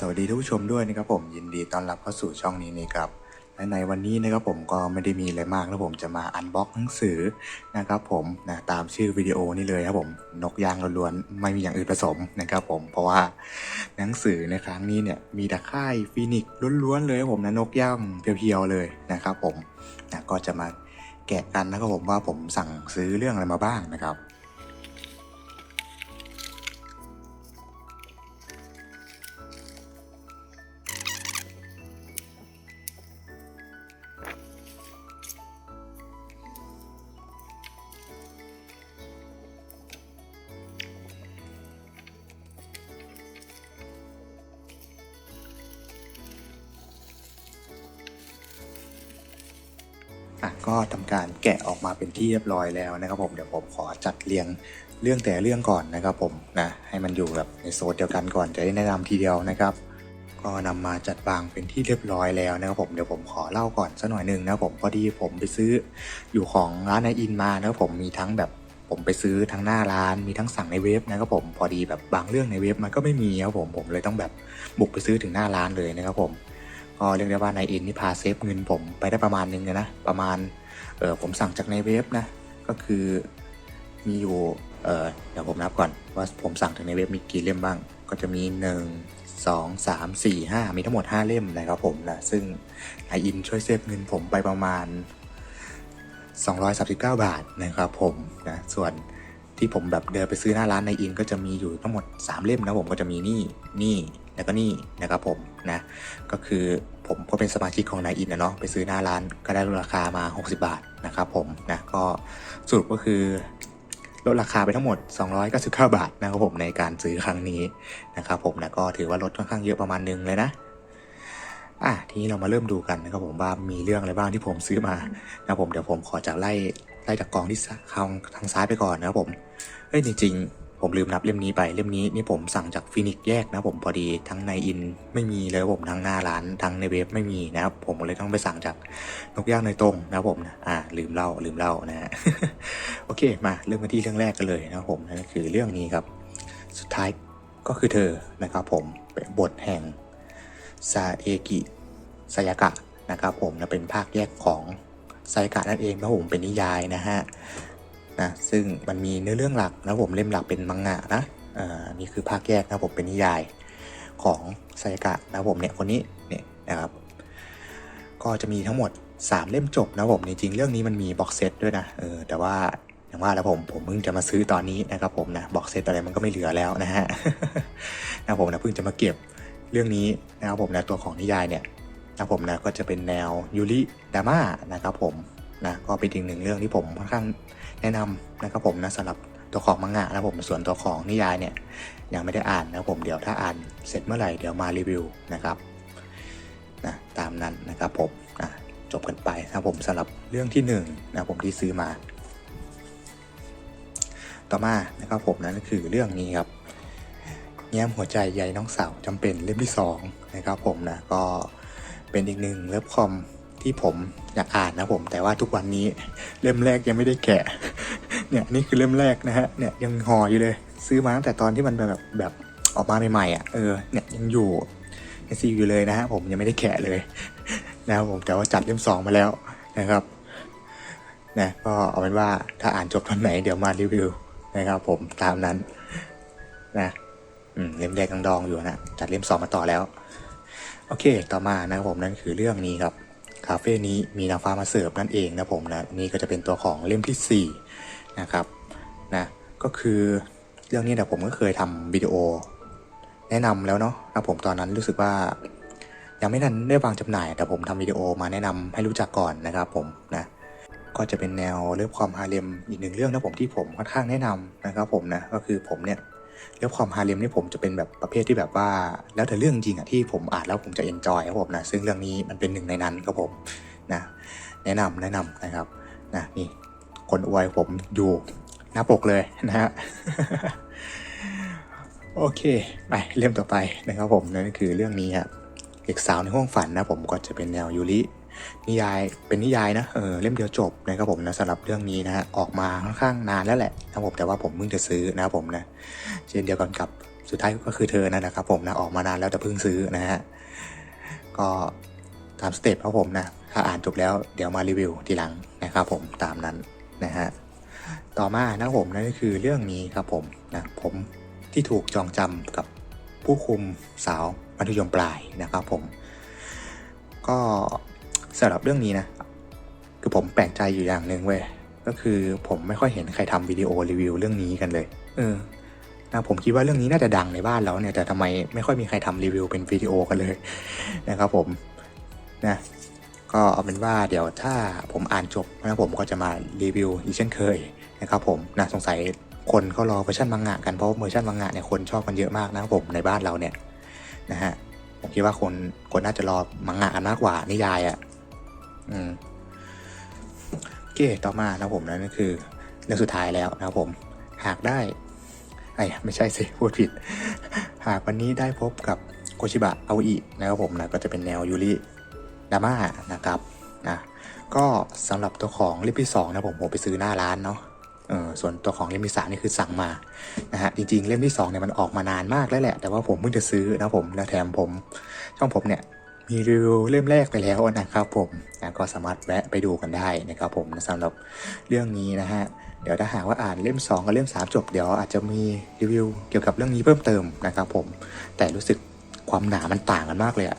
สวัสดีท่านผู้ชมด้วยนะครับผมยินดีต้อนรับเข้าสู่ช่องนี้นะครับและในวันนี้นะครับผมก็ไม่ได้มีอะไรมากนะผมจะมาอันบ็อกหนังสือนะครับผมนะตามชื่อวิดีโอนี้เลยครับผมนกยางล้วนๆไม่มีอย่างอื่นผสมนะครับผมเพราะว่าหนังสือในครั้งนี้เนี่ยมีแต่ค่ายฟีนิกซ์ล้วนๆเลยครับผมนะนกย่างเพียวๆเลยนะครับผมนะก็จะมาแกะกันนะครับผมว่าผมสั่งซื้อเรื่องอะไรมาบ้างนะครับ ก็ทำการแกะออกมาเป็นที่เรียบร้อยแล้วนะครับผมเดี๋ยวผมขอจัดเรียงเรื่องแต่เรื่องก่อนนะครับผมนะให้มันอยู่แบบในโซนเดียวกันก่อนจะได้แนะนำทีเดียวนะครับ ก็นำมาจัดวางเป็นที่เรียบร้อยแล้วนะครับผมเดี๋ยวผมขอเล่าก่อนสักหน่อยหนึ่งนะครับผมพอดีผมไปซื้ออยู่ของร้านในอินมานะครับผมมีทั้งแบบผมไปซื้อทั้งหน้าร้านมีทั้งสั่งในเว็บนะครับผมพอดีแบบบางเรื่องในเว็บมันก็ไม่มีครับผมผมเลยต้องแบบบุกไปซื้อถึงหน้าร้านเลยนะครับผม ก็เรียกได้ว่าในอินนี่พาเซฟเงินผมไปได้ประมาณนึงเลยนะประมาณเออผมสั่งจากในเว็บนะก็คือมีอยู่เออเดี๋ยวผมนับก่อนว่าผมสั่งจากในเว็บมีกี่เล่มบ้าง ก็จะมี 1 2 3 4 5 มีทั้งหมด 5 เล่มนะครับผมนะซึ่งไออินช่วยเซฟเงินผมไปประมาณ 239 บาทนะครับผมนะส่วนที่ผมแบบเดินไปซื้อหน้าร้านในอินก็จะมีอยู่ทั้งหมด 3 เล่มนะผมก็จะมีนี่นี่ แล้วก็นี่นะครับผมนะก็คือผมก็เป็นสมาชิกของนายอินนะเนาะไปซื้อหน้าร้านก็ได้ลดราคามา 60 บาทนะครับผมนะก็สรุปก็คือลดราคาไปทั้งหมด 299 บาทนะครับผมในการซื้อครั้งนี้นะครับผมนะก็ถือว่าลดค่อนข้างเยอะประมาณนึงเลยนะอะทีนี้เรามาเริ่มดูกันนะครับผมว่ามีเรื่องอะไรบ้างที่ผมซื้อมานะครับผมเดี๋ยวผมขอจากไล่ไล่จากกองที่ทางทางซ้ายไปก่อนนะครับผมเฮ้ยจริงๆ ผมลืมนับเล่มนี้ไปเล่มนี้นี่ผมสั่งจากฟินิกแยกนะผมพอดีทั้งในอินไม่มีเลยผมทั้งหน้าร้านทั้งในเว็บไม่มีนะครับผมเลยต้องไปสั่งจากนกย่างในตรงนะผมนะอ่าลืมเล่าลืมเล่านะฮะโอเคมาเริ่มกันที่เรื่องแรกกันเลยนะผมนั่นคือเรื่องนี้ครับ สุดท้ายก็คือเธอนะครับผมเป็นบทแห่งซาเอกิซายากะนะครับผมนะเป็นภาคแยกของไซกะนั่นเองนะครับผมเป็นนิยายนะฮะ นะซึ่งมันมีเนื้อเรื่องหลักนะผมเล่มหลักเป็นมังงะนะนี่คือภาคแยกนะผมเป็นนิยายของไซกะนะผมเนี่ยคนนี้เนี่ยนะครับก็จะมีทั้งหมด 3 เล่มจบนะผมจริงเรื่องนี้มันมีบ็อกเซตด้วยนะเออแต่ว่าอย่างว่าแล้วผมผมเพิ่งจะมาซื้อตอนนี้นะครับผมนะบ็อกเซตอะไรมันก็ไม่เหลือแล้วนะฮะนะผมนะเพิ่งจะมาเก็บเรื่องนี้นะครับผมนะตัวของนิยายเนี่ยนะผมนะก็จะเป็นแนวยูริดราม่านะครับผมนะก็เป็นอีกหนึ่งเรื่องที่ผมค่อนข้าง แนะนำนะครับผมนะสำหรับตัวของมังงะนะผมส่วนตัวของนิยายเนี่ยยังไม่ได้อ่านนะผมเดี๋ยวถ้าอ่านเสร็จเมื่อไหร่เดี๋ยวมารีวิวนะครับนะตามนั้นนะครับผมนะจบกันไปนะผมสำหรับเรื่องที่หนึ่งนะผมที่ซื้อมา ต่อมานะครับผมนั่นก็คือเรื่องนี้ครับแง้มหัวใจใยน้องสาวจำเป็นเล่มที่สองนะครับผมนะก็เป็นอีกหนึ่งเว็บคอม ที่ผมอยากอ่านนะผม แต่ว่าทุกวันนี้เล่มแรกยังไม่ได้แกะ เนี่ยนี่คือเล่มแรกนะฮะเนี่ยยังห่ออยู่เลย ซื้อมาตั้งแต่ตอนที่มันแบบแบบออกมาใหม่ๆอะเออเนี่ยยังอยู่ในซีอยู่เลยนะฮะผมยังไม่ได้แกะเลยนะครับผมแต่ว่าจัดเล่มสองมาแล้วนะครับนะก็เอาเป็นว่าถ้าอ่านจบตอนไหนเดี๋ยวมารีวิวนะครับ ผมตามนั้นนะเล่มแรกยังดองอยู่นะจัดเล่มสองมาต่อแล้ว โอเค ต่อมานะครับผมนั่นคือเรื่องนี้ครับ คาเฟ่นี้มีนางฟ้ามาเสิร์ฟนั่นเองนะผมนะนี่ก็จะเป็นตัวของเล่มที่4นะครับนะก็คือเรื่องนี้เดี๋ยวผมก็เคยทำวิดีโอ แนะนำแล้วเนาะนะผมตอนนั้นรู้สึกว่า ยังไม่ทันได้วางจำหน่าย แต่ผมทำวิดีโอมาแนะนำให้รู้จักก่อนนะครับผมนะก็จะเป็นแนวเรื่องความฮาเลมอีกหนึ่งเรื่องนะผมที่ผมค่อนข้างแนะนำนะครับผมนะก็คือผมเนี่ย เรื่องความฮาเลมนี่ผมจะเป็นแบบประเภทที่แบบว่า แล้วแต่เรื่องจริงอะที่ผมอ่านแล้วผมจะเอนจอยครับผมนะซึ่งเรื่องนี้มันเป็นหนึ่งในนั้นครับผมนะแนะนำแนะนำนะครับนะนี่คนอวยผมอยู่หน้าปกเลยนะฮะโอเคไปเรื่องต่อไปนะครับผมนั่นก็คือเรื่องนี้ครับเด็กสาวในห้องฝันนะผมก็จะเป็นแนวยูริ นิยายเป็นนิยายนะเออเล่มเดียวจบนะครับผมนะสำหรับเรื่องนี้นะฮะออกมาค่อนข้างนานแล้วแหละนะครับผมแต่ว่าผมเพิ่งจะซื้อนะครับผมนะเช่นเดียวกันกับสุดท้ายก็คือเธอนั่นะครับผมนะออกมานานแล้วแต่เพิ่งซื้อนะฮะก็ตามสเต็ปครับผมนะถ้าอ่านจบแล้วเดี๋ยวมารีวิวทีหลังนะครับผมตามนั้นนะฮะต่อมานะครับผมนั่นก็คือเรื่องนี้ครับผมนะผมที่ถูกจองจำกับผู้คุมสาวมัธยมปลายนะครับผม ก็ สำหรับเรื่องนี้นะ คือผมแปลกใจอยู่อย่างหนึ่งเว้ยก็คือผมไม่ค่อยเห็นใครทำวิดีโอรีวิวเรื่องนี้กันเลย เออนะผมคิดว่าเรื่องนี้น่าจะดังในบ้านแล้วเนี่ยแต่ทำไมไม่ค่อยมีใครทำรีวิวเป็นวิดีโอกันเลยนะครับผมนะก็เอาเป็นว่าเดี๋ยวถ้าผมอ่านจบนะผมก็จะมารีวิวอีกเช่นเคยนะครับผมนะสงสัยคนเขารอเวอร์ชันมังงะกันเพราะเวอร์ชันมังงะเนี่ยคนชอบกันเยอะมากนะครับผมในบ้านเราเนี่ยนะฮะผมคิดว่าคนคนน่าจะรอมังงะกันมากกว่านิยายอะ อืมโอเคต่อมานะผมนั่นก็คือเรื่องสุดท้ายแล้วนะผม หากได้ไอ้ไม่ใช่สิพูดผิด หากวันนี้ได้พบกับโคชิบะอาอินะครับผมนะก็จะเป็นแนวยูริดาม่านะครับนะก็สำหรับตัวของเล่มที่สองนะผมผมไปซื้อหน้าร้านเนาะเออส่วนตัวของเล่มที่สามนี่คือสั่งมานะฮะจริงๆเล่มที่สองเนี่ยมันออกมานานมากแล้วแหละ แต่ว่าผมเพิ่งจะซื้อนะผมแล้วแถมผมช่องผมเนี่ย มีรีวิวเล่มแรกไปแล้วนะครับผมนะก็สามารถแวะไปดูกันได้นะครับผมสำหรับเรื่องนี้นะฮะเดี๋ยวถ้าหากว่าอ่านเล่ม 2 กับเล่ม 3 จบ เดี๋ยวอาจจะมีรีวิวเกี่ยวกับเรื่องนี้เพิ่มเติมนะครับผมแต่รู้สึกความหนามันต่างกันมากเลยอะ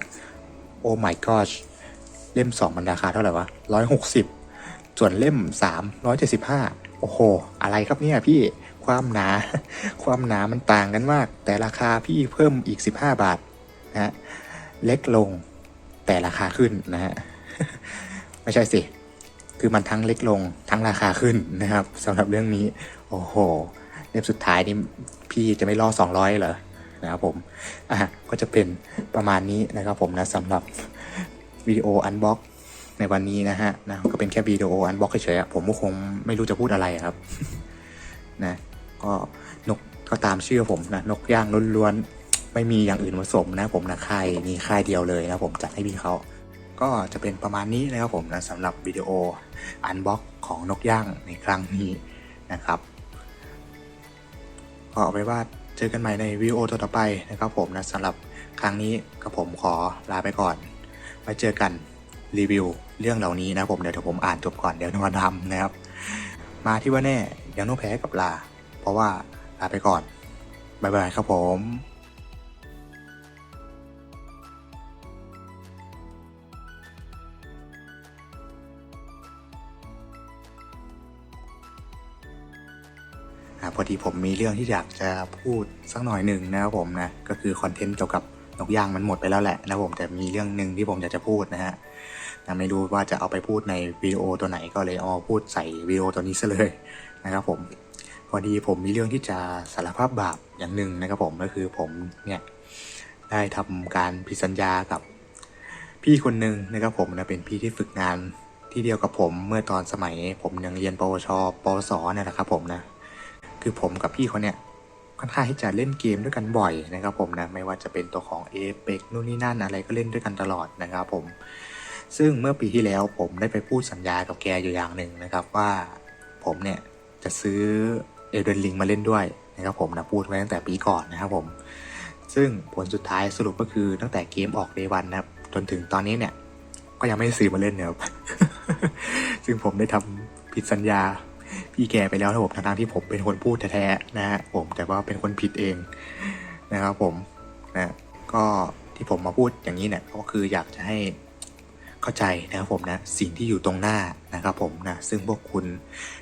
โอ้ my gosh เล่ม 2 มันราคาเท่าไหร่วะ160 ส่วนเล่ม 3 175 โอ้โห อะไรครับเนี่ยพี่ความหนา ความหนามันต่างกันมาก แต่ราคาพี่เพิ่มอีก 15 บาทนะฮะเล็กลง แต่ราคาขึ้นนะฮะไม่ใช่สิคือมันทั้งเล็กลงทั้งราคาขึ้นนะครับสำหรับเรื่องนี้ โอ้โหเล่มสุดท้ายนี่พี่จะไม่ล่อ200เหรอนะครับผมอะก็จะเป็นประมาณนี้นะครับผมนะสำหรับวิดีโออันบ็อกในวันนี้นะฮะนะก็เป็นแค่วิดีโออันบ็อกเฉยๆผมก็คงไม่รู้จะพูดอะไรครับนะก็นกก็ตามชื่อผมนะนกย่างล้วนๆ ไม่มีอย่างอื่นผสมนะผมนะค่ายมีค่ายเดียวเลยนะผมจัดให้พี่เขาก็จะเป็นประมาณนี้นะครับผมนะสำหรับวิดีโออันบ็อกของนกย่างในครั้งนี้นะครับก็เอาไว้ว่าเจอกันใหม่ในวิดีโอต่อไปนะครับผมนะสำหรับครั้งนี้กับผมขอลาไปก่อนไว้เจอกันรีวิวเรื่องเหล่านี้นะผมเดี๋ยวผมอ่านจบก่อนเดี๋ยวมาทำนะครับ มาที่ว่าแน่ยังต้องแพ้กับลา เพราะว่าลาไปก่อนบ๊ายบายครับผม อะพอดีผมมีเรื่องที่อยากจะพูดสักหน่อยหนึ่งนะครับผมนะก็คือคอนเทนต์เกี่ยวกับนกย่างมันหมดไปแล้วแหละนะผมแต่มีเรื่องหนึ่งที่ผมอยากจะพูดนะฮะแต่ไม่รู้ว่าจะเอาไปพูดในวิดีโอตัวไหนก็เลยเอาพูดใส่วิดีโอตัวนี้ซะเลยนะครับผมพอดีผมมีเรื่องที่จะสารภาพบาปอย่างหนึ่งนะครับผมก็คือผมเนี่ยได้ทำการผิดสัญญากับพี่คนหนึ่งนะครับผมนะเป็นพี่ที่ฝึกงานที่เดียวกับผมเมื่อตอนสมัยผมยังเรียนปวชปวสเนี่ยแหละครับผมนะ คือผมกับพี่เขาเนี่ยค่อนข้างที่จะเล่นเกมด้วยกันบ่อยนะครับผมนะไม่ว่าจะเป็นตัวของ a p e x นู่นนี่นั่นอะไรก็เล่นด้วยกันตลอดนะครับผม ซึ่งเมื่อปีที่แล้วผมได้ไปพูดสัญญากับแกอยู่อย่างหนึ่งนะครับว่าผมเนี่ยจะซื้อเอเดนลิงมาเล่นด้วยนะครับผมนะพูดไว้ตั้งแต่ปีก่อนนะครับผม ซึ่งผลสุดท้ายสรุปก็คือตั้งแต่เกมออกเดวันนะครับจนถึงตอนนี้เนี่ยก็ยังไม่ได้ซื้อมาเล่นนะครับซึ่งผมได้ทำผิดสัญญา พี่แกไปแล้วนะผมทั้งที่ผมเป็นคนพูดแท้ๆนะฮะผมแต่ว่าเป็นคนผิดเองนะครับผมนะก็ที่ผมมาพูดอย่างนี้เนี่ยก็คืออยากจะให้เข้าใจนะครับผมนะสิ่งที่อยู่ตรงหน้านะครับผมนะซึ่งพวกคุณ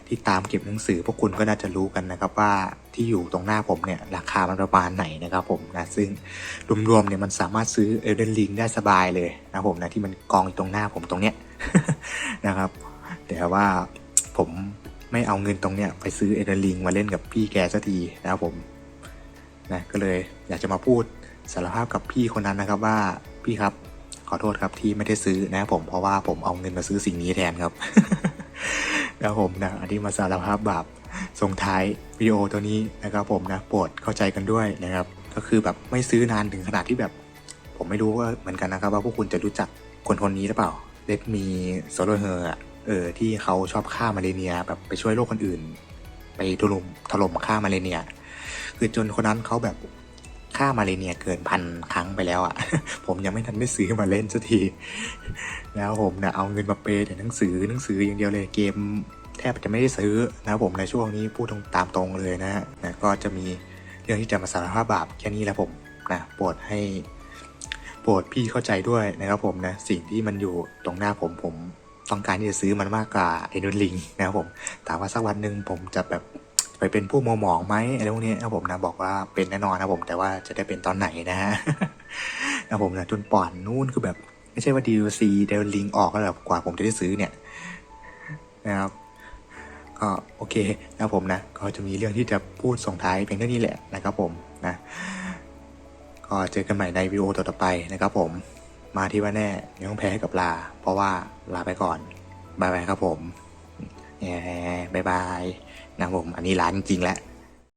ที่ตามเก็บหนังสือ พวกคุณก็น่าจะรู้กันนะครับว่าที่อยู่ตรงหน้าผมเนี่ยราคามันประมาณไหนนะครับผมนะซึ่งรวมๆเนี่ยมันสามารถซื้อเอเดนลิงได้สบายเลยนะครับผมนะที่มันกองอยู่ตรงหน้าผมตรงเนี้ยนะครับแต่ว่าผม ไม่เอาเงินตรงเนี้ยไปซื้อเอเดนลิงมาเล่นกับพี่แกสักทีนะครับผมนะก็เลยอยากจะมาพูดสารภาพกับพี่คนนั้นนะครับว่าพี่ครับขอโทษครับที่ไม่ได้ซื้อนะครับผมเพราะว่าผมเอาเงินมาซื้อสิ่งนี้แทนครับนะครับผมนะอันนี้มาสารภาพบาปส่งท้ายวิดีโอตัวนี้นะครับผมนะโปรดเข้าใจกันด้วยนะครับ ก็คือแบบไม่ซื้อนานถึงขนาดที่แบบ ผมไม่รู้ว่าเหมือนกันนะครับ ว่าพวกคุณจะรู้จักคนคนนี้หรือเปล่าเลดมีโซโลเฮอร์ เออที่เขาชอบฆ่ามาเลเนียแบบไปช่วยโลกคนอื่น ไปถล่มถล่มฆ่ามาเลเนีย คือจนคนนั้นเขาแบบค่ามาเลเนียเกินพันครั้งไปแล้วอะ่ะ ผมยังไม่ทันได้ซื้อมาเล่นสักที แล้วผมนะเอาเงินมาเปย์แต่หนังสือหนังสืออย่างเดียวเลยเกม แทบจะไม่ได้ซื้อนะผมในช่วงนี้พูดตรงตามตรงเลยนะฮะนะก็จะมีเรื่องที่จะมาสารภาพบาปแค่นี้แหละผมนะโปรดให้โปรดพี่เข้าใจด้วยนะครับผมนะสิ่งที่มันอยู่ตรงหน้าผมผม ต้องการที่จะซื้อมันมากกว่าไอ้นุนลิงนะครับผมแต่ว่าสักวันหนึ่งผมจะแบบไปเป็นผู้มัวหมองไหมอะไรพวกนี้นะครับผมนะบอกว่าเป็นแน่นอนนะผมแต่ว่าจะได้เป็นตอนไหนนะฮะนะผมนะจนป่อนนู่นคือแบบ ไม่ใช่ว่า DLC เดลลิงออกแล้วแบบกว่าผมจะได้ซื้อเนี่ยนะครับก็โอเคนะผมนะ ก็จะมีเรื่องที่จะพูดส่งท้ายเพียงเท่านี้แหละนะครับผมนะ ก็เจอกันใหม่ในวิดีโอต่อไปนะครับผม มาที่ว่าแน่ยังต้องแพ้ให้กับลา เพราะว่าลาไปก่อนบายบายครับผมแหมบายบายนะผม อันนี้ร้านจริงแล้ว